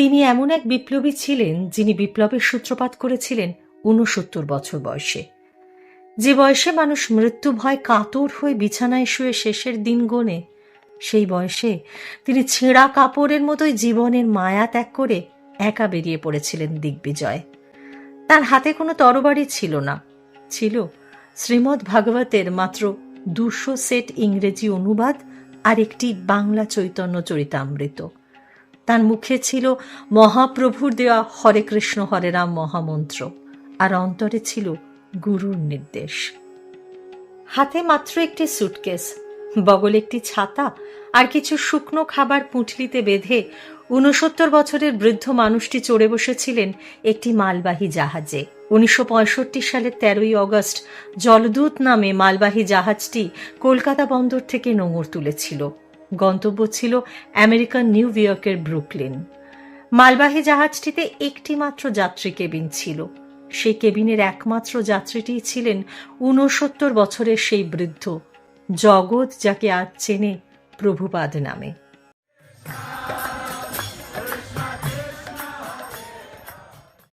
তিনি এমন এক বিপ্লবী ছিলেন যিনি বিপ্লবের সূত্রপাত করেছিলেন ঊনসত্তর বছর বয়সে। যে বয়সে মানুষ মৃত্যু ভয় কাতর হয়ে বিছানায় শুয়ে শেষের দিন গোনে, সেই বয়সে তিনি ছেঁড়া কাপড়ের মতোই জীবনের মায়া ত্যাগ করে একা বেরিয়ে পড়েছিলেন দিগ্বিজয়। তার হাতে কোনো তরবারি ছিল না। ছিল শ্রীমদ্ ভাগবতের মাত্র দুশো সেট ইংরেজি অনুবাদ আর একটি বাংলা চৈতন্য চরিতামৃত। তার মুখে ছিল মহাপ্রভুর দেওয়া হরে কৃষ্ণ, হরে রাম মহামন্ত্র। আর অন্তরে ছিল গুরুর নির্দেশ। হাতে মাত্র একটি সুটকেস বগলে একটি ছাতা, আর কিছু শুকনো খাবার পুঁটলিতে বেঁধে ঊনসত্তর বছরের বৃদ্ধ মানুষটি চড়ে বসেছিলেন একটি মালবাহী জাহাজে। উনিশশো পঁয়ষট্টি সালের তেরোই অগস্ট জলদূত নামে মালবাহী জাহাজটি কলকাতা বন্দর থেকে নোঙর তুলেছিল। গন্তব্য ছিল আমেরিকান নিউ ইয়র্কের ব্রুকলিন। মালবাহী জাহাজটিতে একটি মাত্র যাত্রী কেবিন ছিল। সেই কেবিনের একমাত্র যাত্রীটি ছিলেন ঊনসত্তর বছরের সেই বৃদ্ধ, জগৎ যাকে আজ চেনে প্রভুপাদ নামে।